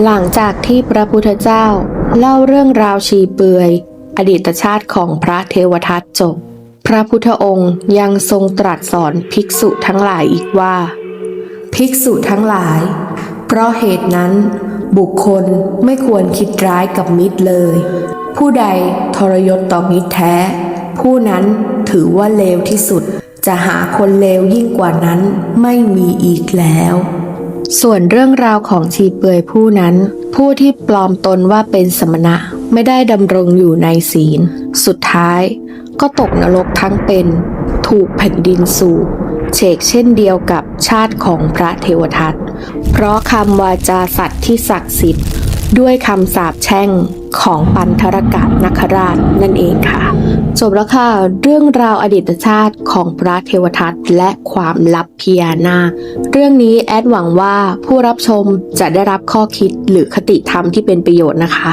หลังจากที่พระพุทธเจ้าเล่าเรื่องราวชีเปลือย อดีตชาติของพระเทวทัตจบ พระพุทธองค์ยังทรงตรัสสอนภิกษุทั้งหลายอีกว่า ภิกษุทั้งหลาย เพราะเหตุนั้น บุคคลไม่ควรคิดร้ายกับมิตรเลย ผู้ใดทรยศต่อมิตรแท้ ผู้นั้นถือว่าเลวที่สุด จะหาคนเลวยิ่งกว่านั้นไม่มีอีกแล้ว ส่วนเรื่องราวของชีเปือยผู้นั้น ผู้ที่ปลอมตนว่าเป็นสมณะไม่ได้ดำรงอยู่ในศีล สุดท้ายก็ตกนรกทั้งเป็น ถูกแผ่นดินสูบเฉกเช่นเดียวกับชาติของพระเทวทัตเพราะคำวาจาสัตว์ที่ศักดิ์สิทธิ์ ด้วยคำสาปแช่งของปันธรกะนคราชนั่นเองค่ะ จบแล้วค่ะ เรื่องราวอดีตชาติของพระเทวทัตและความลับพญานาคเรื่องนี้แอดหวังว่าผู้รับชมจะได้รับข้อคิดหรือคติธรรมที่เป็นประโยชน์นะคะ